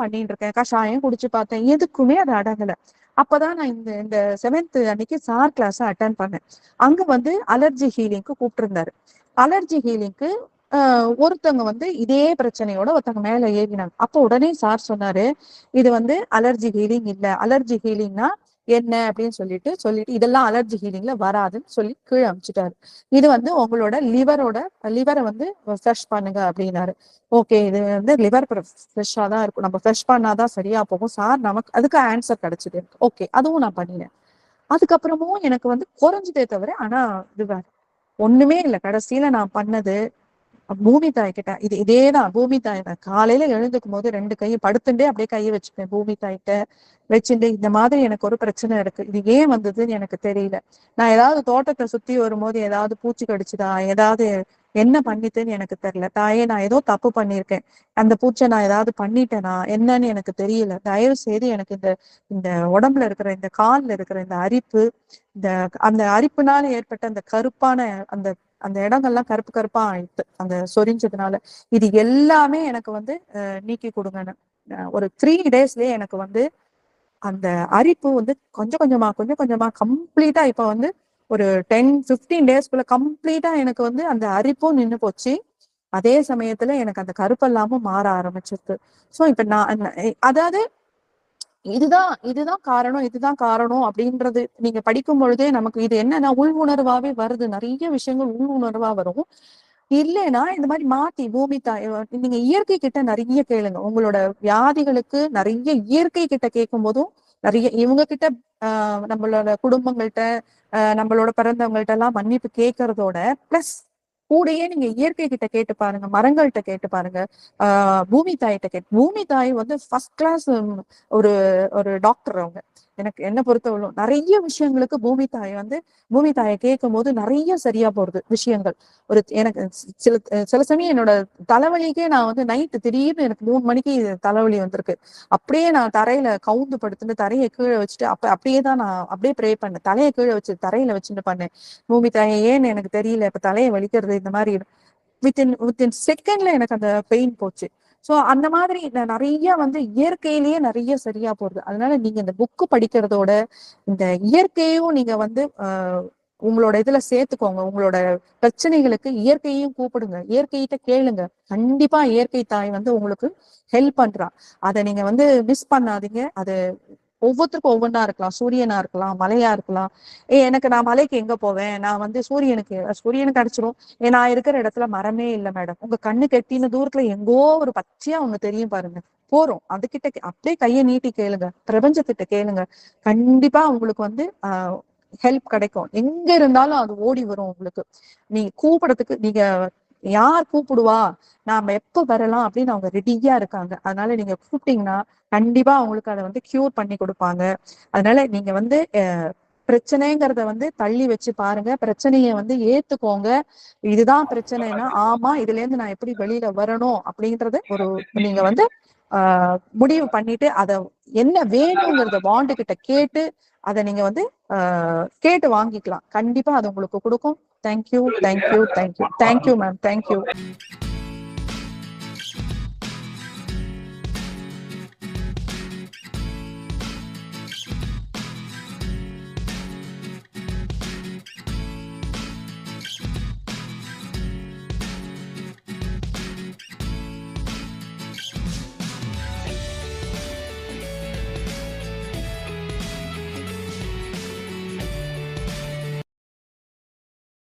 பண்ணிட்டு இருக்கேன் கஷாயம் குடிச்சு பார்த்தேன். எதுக்குமே அது அடங்கல. அப்பதான் நான் இந்த இந்த செவன்த் அன்னைக்கு சார் கிளாஸ் அட்டன் பண்ணேன். அங்க வந்து அலர்ஜி ஹீலிங்க்கு கூப்பிட்டுருந்தாரு. அலர்ஜி ஹீலிங்க்கு ஒருத்தவங்க வந்து இதே பிரச்சனையோட ஒருத்தவங்க மேல ஏறினாங்க. அப்போ உடனே சார் சொன்னாரு இது வந்து அலர்ஜி ஹீலிங் இல்ல. அலர்ஜி ஹீலிங்னா என்ன அப்படின்னு சொல்லிட்டு சொல்லிட்டு இதெல்லாம் அலர்ஜி ஹீலிங்ல வராதுன்னு சொல்லி கீழே அமைச்சிட்டாரு. இது வந்து உங்களோட லிவரோட லிவரை வந்து ஃப்ரெஷ் பண்ணுங்க அப்படின்னாரு. ஓகே இது வந்து லிவர் ஃப்ரெஷ்ஷா தான் இருக்கும். நம்ம ஃப்ரெஷ் பண்ணாதான் சரியா போகும். சார் நமக்கு அதுக்கு ஆன்சர் கிடைச்சது. ஓகே அதுவும் நான் பண்ணினேன். அதுக்கப்புறமும் எனக்கு வந்து குறைஞ்சதே தவிர ஆனா இது வேற. ஒண்ணுமே இல்லை. கடைசியில நான் பண்ணது பூமி தாய் கிட்ட இது இதேதான் பூமி தாய் தான் காலையில எழுந்துக்கும் போது ரெண்டு கையும் படுத்துட்டே அப்படியே கையை வச்சுப்பேன். பூமி தாய்கிட்ட வச்சுட்டு இந்த மாதிரி எனக்கு ஒரு பிரச்சனை இருக்கு. இது ஏன் வந்ததுன்னு எனக்கு தெரியல. நான் ஏதாவது தோட்டத்தை சுத்தி வரும்போது ஏதாவது பூச்சி கடிச்சுதா ஏதாவது என்ன பண்ணிட்டுன்னு எனக்கு தெரியல. தாயே நான் ஏதோ தப்பு பண்ணியிருக்கேன். அந்த பூச்சை நான் ஏதாவது பண்ணிட்டேனா என்னன்னு எனக்கு தெரியல. தயவு செய்து எனக்கு இந்த இந்த உடம்புல இருக்கிற இந்த கால்ல இருக்கிற இந்த அரிப்பு இந்த அந்த அரிப்புனால ஏற்பட்ட அந்த கருப்பான அந்த அந்த இடங்கள்லாம் கருப்பு கருப்பா ஆயிடுது அந்த சொரிஞ்சதுனால. இது எல்லாமே எனக்கு வந்து அஹ், நீக்கி கொடுங்கன்னு. ஒரு த்ரீ டேஸ்லயே எனக்கு வந்து அந்த அரிப்பு வந்து கொஞ்சம் கொஞ்சமா கொஞ்சம் கொஞ்சமா கம்ப்ளீட்டா இப்ப வந்து ஒரு டென் பிப்டீன் டேஸ்க்குள்ள கம்ப்ளீட்டா எனக்கு வந்து அந்த அரிப்பும் நின்னு போச்சு. அதே சமயத்துல எனக்கு அந்த கருப்பெல்லாமும் மாற ஆரம்பிச்சிருக்கு. சோ இப்ப நான் அதாவது இதுதான் இதுதான் காரணம் இதுதான் காரணம் அப்படின்றது நீங்க படிக்கும் பொழுதே நமக்கு இது என்னன்னா உள் உணர்வாவே வருது. நிறைய விஷயங்கள் உள் உணர்வா வரும். இல்லைன்னா இந்த மாதிரி மாத்தி பூமி தாய் நீங்க இயற்கை கிட்ட நிறைய கேளுங்க. உங்களோட வியாதிகளுக்கு நிறைய இயற்கை கிட்ட கேட்கும் போதும் நிறைய இவங்க கிட்ட ஆஹ் நம்மளோட குடும்பங்கள்ட்ட நம்மளோட பிறந்தவங்கள்ட்ட எல்லாம் மன்னிப்பு கேட்கறதோட பிளஸ் கூடயே நீங்க இயற்கை கிட்ட கேட்டு பாருங்க மரங்கள்கிட்ட கேட்டு பாருங்க. ஆஹ் பூமி தாயிட்ட கேட்டு பூமி தாய் வந்து ஃபர்ஸ்ட் கிளாஸ் ஒரு ஒரு டாக்டர் அவங்க. எனக்கு என்ன பொறுத்தவரைக்கும் நிறைய விஷயங்களுக்கு பூமி தாய் வந்து பூமி தாயை கேட்கும் போது நிறைய சரியா போறது விஷயங்கள். ஒரு எனக்கு சில சில சமயம் என்னோட தலைவலிக்கே நான் வந்து நைட்டு திடீர்னு எனக்கு மூணு மணிக்கு தலைவலி வந்திருக்கு. அப்படியே நான் தரையில கவுந்து படுத்துட்டு தரையை கீழே வச்சுட்டு அப்ப அப்படியே தான் நான் அப்படியே ப்ரே பண்ணேன். தலையை கீழே வச்சு தரையில வச்சுட்டு பண்ணேன். பூமி தாயை ஏன்னு எனக்கு தெரியல. இப்ப தலையை வலிக்கிறது இந்த மாதிரி வித்தின் வித்தின் செகண்ட்ல எனக்கு அந்த பெயின் போச்சு. சோ அந்த மாதிரி நிறைய வந்து இயற்கையிலேயே நிறைய சரியா போறது. அதனால நீங்க இந்த புக்கு படிக்கிறதோட இந்த இயற்கையும் நீங்க வந்து ஆஹ் உங்களோட இதுல சேர்த்துக்கோங்க. உங்களோட பிரச்சனைகளுக்கு இயற்கையும் கூப்பிடுங்க. இயற்கையிட்ட கேளுங்க. கண்டிப்பா இயற்கை தாய் வந்து உங்களுக்கு ஹெல்ப் பண்றா. அதை நீங்க வந்து மிஸ் பண்ணாதீங்க. அது ஒவ்வொருத்தருக்கும் ஒவ்வொன்றா இருக்கலாம். சூரியனா இருக்கலாம் மலையா இருக்கலாம். ஏ எனக்கு நான் மலைக்கு எங்க போவேன்? நான் வந்து சூரியனுக்கு சூரியனுக்கு அடிச்சிரும். ஏ நான் இருக்கிற இடத்துல மரமே இல்லை மேடம். உங்க கண்ணு கெட்டின தூரத்துல எங்கோ ஒரு பச்சையா ஒண்ணு தெரியும் பாருங்க. போறோம். அதுகிட்ட கே- அப்படியே கையை நீட்டி கேளுங்க. பிரபஞ்சத்திட்ட கேளுங்க. கண்டிப்பா உங்களுக்கு வந்து ஆஹ் ஹெல்ப் கிடைக்கும். எங்க இருந்தாலும் அது ஓடி வரும் உங்களுக்கு. நீங்க கூப்பிடறதுக்கு நீங்க யார் கூப்பிடுவா? நாம எப்ப வரலாம் அப்படின்னு அவங்க ரெடியா இருக்காங்க. அதனால நீங்க கூப்பிட்டீங்கன்னா கண்டிப்பா அவங்களுக்கு அதை வந்து கியூர் பண்ணி கொடுப்பாங்க. அதனால நீங்க வந்து பிரச்சனைங்கிறத வந்து தள்ளி வச்சு பாருங்க. பிரச்சனைய வந்து ஏத்துக்கோங்க. இதுதான் பிரச்சனைனா ஆமா இதுல இருந்து நான் எப்படி வெளியில வரணும் அப்படின்றத ஒரு நீங்க வந்து முடிவு பண்ணிட்டு அத என்ன வேணுங்கிறத பாண்டு கிட்ட கேட்டு அதை நீங்க வந்து ஆஹ் கேட்டு வாங்கிக்கலாம். கண்டிப்பா அது உங்களுக்கு கொடுக்கும். Thank you thank you thank you thank you ma'am thank you